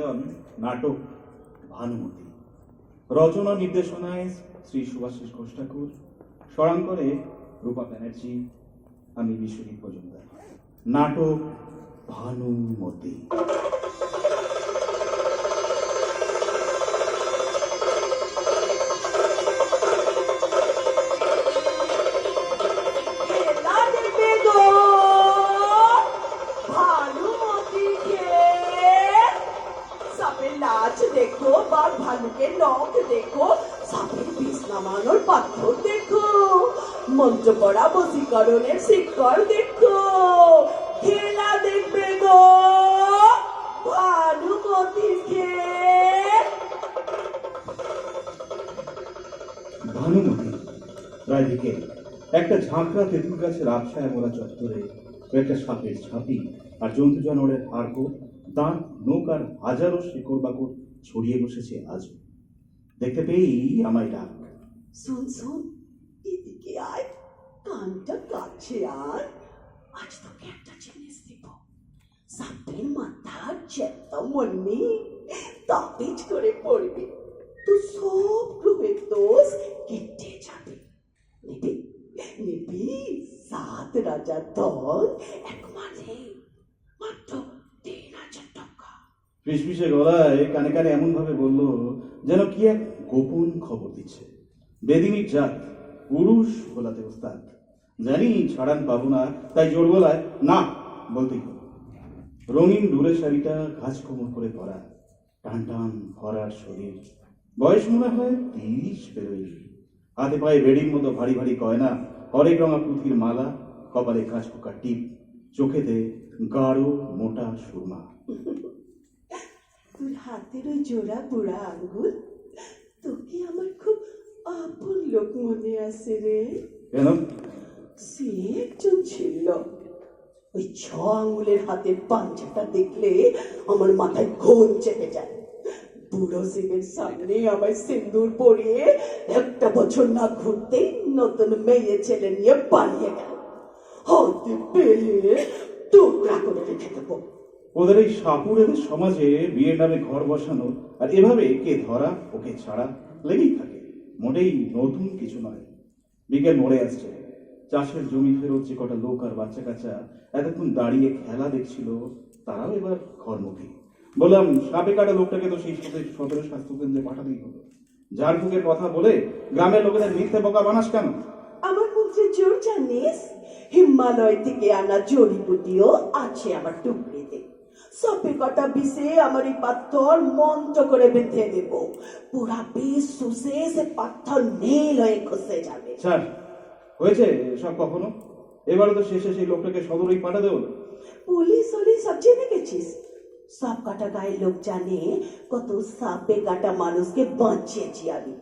নিকেতন নাটক, ভানুমতি। রচনা, নির্দেশনায় শ্রী সুভাষিস ঘোষ ঠাকুর স্বরাঙ্করে রূপা ব্যানার্জি, আমি বিশ্বজিৎ মজুমদার। নাটক, ভানুমতি। নামানোর পাথর দেখো মন্ত্র পড়া বশীকরণের শিকড় দেখো, খেলা দেখবে গো ভানুমতি একটা ঝাঁকড়া তেঁতুল গাছের আবছায় মোড়া চত্বরে কয়েকটা সাপের ঝাঁপি আর জন্তু জানোয়ারের হাড়কো দাঁত, নৌকার হাজারো শেকড় বাকড় ছড়িয়ে বসেছে আজও দেখতে পেয়েই আমায় ডাক। শোন শোন, এদিকে আয়। কানটা কাছে আর আজ তোকে একটা জিনিস দেব। সাপের মাথা চেতা মন্নি তাবিজ করে পড়বি। তো সব গ্রহের দোষ কেটে যাবে। নিবি নিবি, সাত রাজার দল, এক মাঝে মাত্র ফিসফিসে গলায় কানে কানে এমন ভাবে বলল, যেন কি এক গোপন খবর দিচ্ছে। বেদিনীর জাত পুরুষ বলাতে ওস্তাদ। জানি ছাড়ান পাবো না, তাই জোর গলায়, না বলতেই রঙিন ডুরে শাড়িটা ঘাস কোমর করে পরা। টান টান ভরার শরীর। বয়স মনে হয় তিরিশ পেরোই হাতে পায়ে বেড়ির মতো ভারী ভারী গয়না, হরেক রঙা পুঁথির মালা, কপালে কাঁচ পোকা টিপ, চোখেতে গাঢ় মোটা সুরমা। হাতের ওই জোড়া বুড়া আঙ্গুল তোকে আমার খুব আপন লোক মনে আছে রে। কেন? সে একজন ছিল ওই ছ আঙ্গুলের হাতের পাঞ্চাটা দেখলে আমার মাথায় ঘুম চেপে যায়। বুড়ো সিংহের সামনে আমায় সিন্দুর পরিয়ে একটা বছর না ঘুরতেই নতুন মেয়ে ছেলে নিয়ে পালিয়ে গেল। হাতে পেলে টুকরা করে রেখে দেবো। ওদের এই সাপুরের সমাজে বিয়ের নামে ঘর বসানো আর এভাবে কে ধরা, ওকে ছাড়া লেগেই থাকে। মোটেই নতুন কিছু নয়। বিকেল মরে আসছে। চাষের জমি ফেরত যে কটা লোক আর বাচ্চা কাচ্চা এতক্ষণ দাঁড়িয়ে খেলা দেখছিল, তারাও এবার ঘরমুখী। বললাম, সাপে কাটা লোকটাকে তো সেই সাথে সদর স্বাস্থ্য কেন্দ্রে পাঠাতেই হলো ঝাড়ফুঁকের কথা বলে গ্রামের লোকেদের মিথ্যে বোকা বানাস কেন? আমার মধ্যে জোর জানিস? হিমালয় থেকে আনা জড়িবুটিও আছে আমার টুকরিতে সপে কটা বিষে আমার এই পাথর মন্ত্র করে বেঁধে দেব। পুরা বিষ শুষে সে পাথর নীল হয়ে খসে যাবে। স্যার হয়েছে সব কখনো? এবারে তো শেষে সেই লোকটাকে সদরেই পাঠাতে হলো পুলিশ হলি সব জেনে গেছিস। সাপ কাটা গায়ের লোক জানে কত সাপে কাটা মানুষকে বাঁচিয়েছি আমি।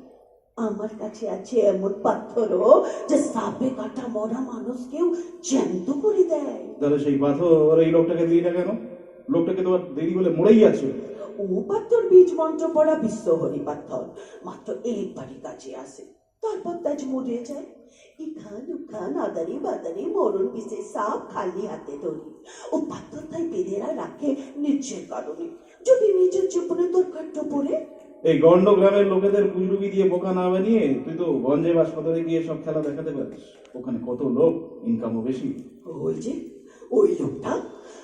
আমার কাছে আছে এমন পাথরও যে সাপে কাটা মরা মানুষকেও জ্যান্ত করে দেয়। তাহলে সেই পাথর এই লোকটাকে দিই না কেন? লোকটাকে তো আর দেরি বলে মরেই আছে। ও পাথর বীজ মন্ত্র পড়া বিশ্ব হরি পাথর। মাত্র একবারই কাছে আসে। তারপর তাজ মরে যায়। ইখান উখান আদারি বাদারি মরণ বিশেষ সাপ খালি হাতে ধরি। ও পাথর তাই বেদেরা রাখে নিজের কারণে। যদি নিজের জীবনে দরকারটা পড়ে? এই গন্ড গ্রামের লোকেদের পুজরুবি দিয়ে বোকা না বানিয়ে তুই তো গঞ্জে বা সদরে গিয়ে সব খেলা দেখাতে পারিস। ওখানে কত লোক ইনকামও বেশি। ওই যে ওই লোকটা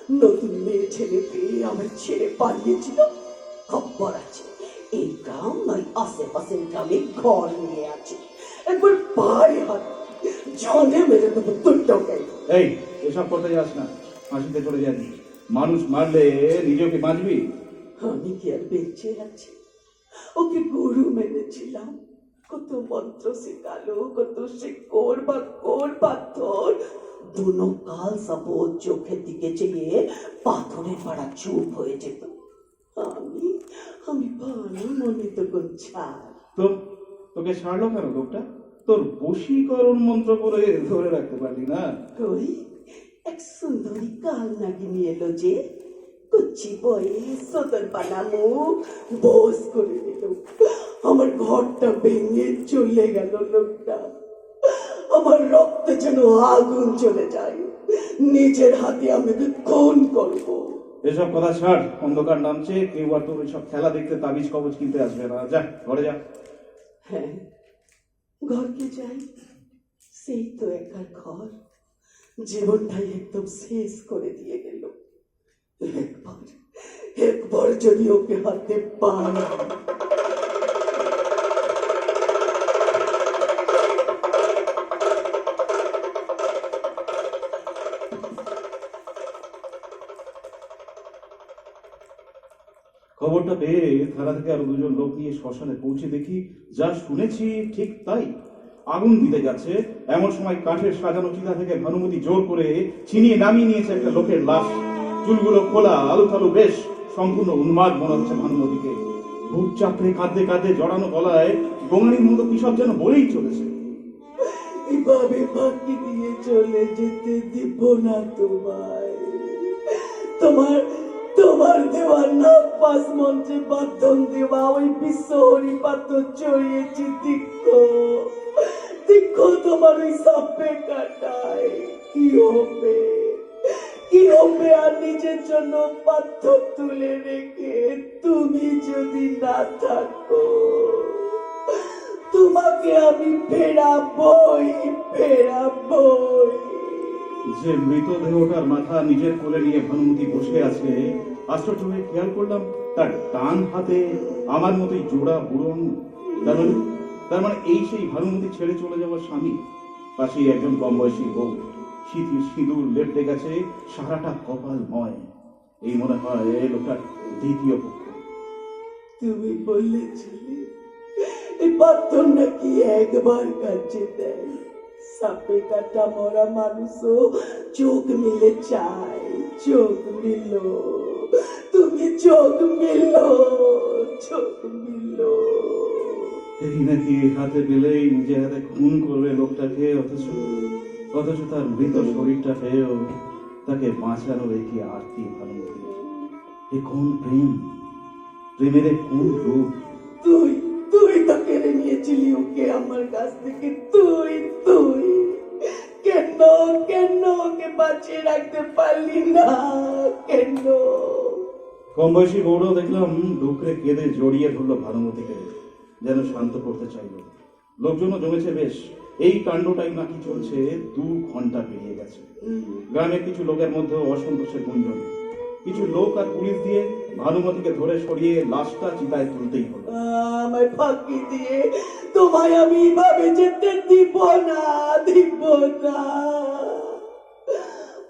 নতুন মেয়ে ছেলে পেয়ে আমার ছেড়ে পালিয়েছিল। খবর আছে এই গ্রাম নয় আশেপাশের গ্রামে ঘর নিয়ে আছে। একবার পায়ে হাত জলে মেরে দেবো তোরটাকে এই এসব করতে যাস না ফাঁসিতে চলে যাবি। মানুষ মারলে নিজেকে বাঁচবি? আমি কি আর বেঁচে আছি? ওকে গরু মেনেছিলাম। কত মন্ত্র শেখালো কত শেকড় বা কোর পাথর দুনো কাল সাপোজ চোখের দিকে চেয়ে পাথরের পাড়া চুপ হয়ে যেত। আমি আমি ভালো মনে তো ছাড় তো তোকে ছাড়লো কেন লোকটা? তোর বশীকরণ মন্ত্র করে ধরে রাখতে পারলি না। ওই এক সুন্দরী কাল নাগিনী এলো যে কুচি বয়ে পানা মুখ বস করে দিল। আমার ঘরটা ভেঙে চলে গেল লোকটা। আমার রক্তে যেন আগুন চলে যায়। নিজের হাতে আমি খুন করব। এসব কথা ছাড় অন্ধকার নামছে কেউ আর তোর সব খেলা দেখতে তাবিজ কবজ কিনতে আসবে না। যা ঘরে যা। হ্যাঁ ঘরকে যাই। সেই তো একার ঘর। জীবনটাই একদম শেষ করে দিয়ে গেল। একবার একবার যদি ওকে হাতে পাই খবরটা পেয়ে থানা থেকে আরও দুজন লোক নিয়ে শ্মশানে পৌঁছে দেখি, যা শুনেছি ঠিক তাই। আগুন দিতে যাচ্ছে। এমন সময় কাঠের সাজানো চিতা থেকে ভানুমতি জোর করে ছিনিয়ে নামিয়ে নিয়েছে একটা লোকের লাশ। চুলগুলো খোলা আলু থালু বেশ সম্পূর্ণ উন্মাদ মনে হচ্ছে ভানুমতিকে। বুক চাপড়ে কাঁদতে কাঁদতে জড়ানো গলায় গোঙানির মতো কি সব যেন বলেই চলেছে, এভাবে ফাঁকি দিয়ে চলে যেতে দিব না তোমায়। তোমার তোমার দেওয়া নাক পাশ মঞ্চে বাধ্যন দেওয়া, ওই বিশ্ব হরিপাত্র চড়িয়েছি, দীক্ষ। দীক্ষ, তোমার ওই সাপে কাটায়। কি হবে? কি হবে? আর নিজের জন্য পাথর তুলে রেখে তুমি যদি না থাকো, তোমাকে আমি ফেরাবই ফেরাবই। যে মৃতদেহটার মাথা নিজের কোলে নিয়ে ভানুমতি বসে আছে আশ্চর্য হয়ে খেয়াল করলাম, তার ডান হাতে আমার মতোই জোড়া বুড়ো আঙুল। তার মানে তার মানে এই সেই ভানুমতি ছেড়ে চলে যাওয়ার স্বামী। পাশেই একজন কম বয়সী বউ। শীতের সিঁদুর লেপটে গেছে, সারাটা কপাল কপালময় এই মনে হয় লোকটার দ্বিতীয় পক্ষ তুমি বলেছিলে এই পাথর নাকি একবার কাছে দেয়। সাপে কাটা মরা মানুষও চোখ মিলে চায় চোখ মিল। তুমি চোখ মিল চোখ মিল। এই নাকি হাতে পেলেই নিজে হাতে খুন করবে লোকটাকে অথচ অথচ তার মৃত শরীরটা পেয়েও তাকে বাঁচানোর একই আরতি ভানুমতি এ কোন প্রেম? প্রেমের কোন রূপ? তুই কেড়ে নিয়েছিলি ওকে আমার কাছ থেকে তুই তুই। কেন কেন ওকে বাঁচিয়ে রাখতে পারলি না? কেন? কম বয়সী বউরাও দেখলাম ডুকরে কেঁদে জড়িয়ে ধরলো ভানুমতিকে যেন শান্ত করতে চাইলো। লোকজনও জমেছে বেশ এই কাণ্ডটাই নাকি চলছে দু ঘণ্টা পেরিয়ে গেছে। গ্রামের কিছু লোকের মধ্যে অসন্তোষের গুঞ্জন। কিছু লোক আর পুলিশ দিয়ে ভানুমতিকে ধরে সরিয়ে লাশটা চিতায় তুলতেই হলো আমায় ফাঁকি দিয়ে তোমায় আমি ভাবে যেতে দিব না দিব না।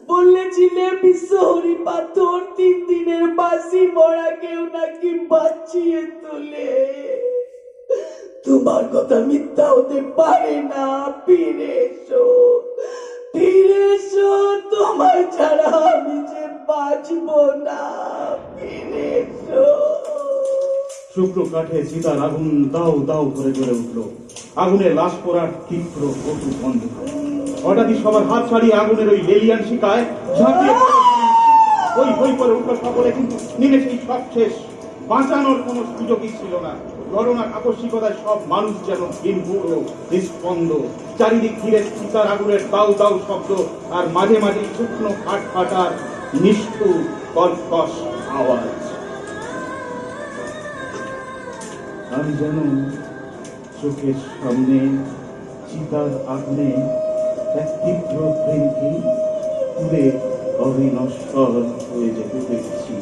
বলেছিলে বিশ্বহরি পাথর তিন দিনের বাসি মরা কেউ নাকি বাঁচিয়ে তোলে। তোমার কথা মিথ্যা হতে পারে না, ফিরে ফিরে এসো তোমার ছাড়া আমি যে বাঁচবো না। ফিরে এসো। শুক্র কাঠে চিতার আগুন দাও দাও করে জ্বলে উঠল। আগুনে লাশ পড়ার তীব্র কটু বন্ধ। হঠাৎই সবার হাত ছাড়িয়ে আগুনের ওই লেলিয়ান শিকায় ঝাঁপিয়ে। ওই বই করে উঠল সকলে, কিন্তু নিমেষেই সব শেষ বাঁচানোর কোনো সুযোগই ছিল না। করোনার আকস্মিকতায় সব মানুষ যেন ভিনপুর নিস্পন্দ চারিদিক ঘিরে চিতার আগুনের দাউ দাউ শব্দ আর মাঝে মাঝে শুকনো কাঠ ফাটার নিষ্ঠুর কর্কশ আওয়াজ। আমি যেন চোখের সামনে, চিতার আগুনে এক তীব্র প্রেমকে পুড়ে অবিনশ্বর হয়ে যেতে দেখছি।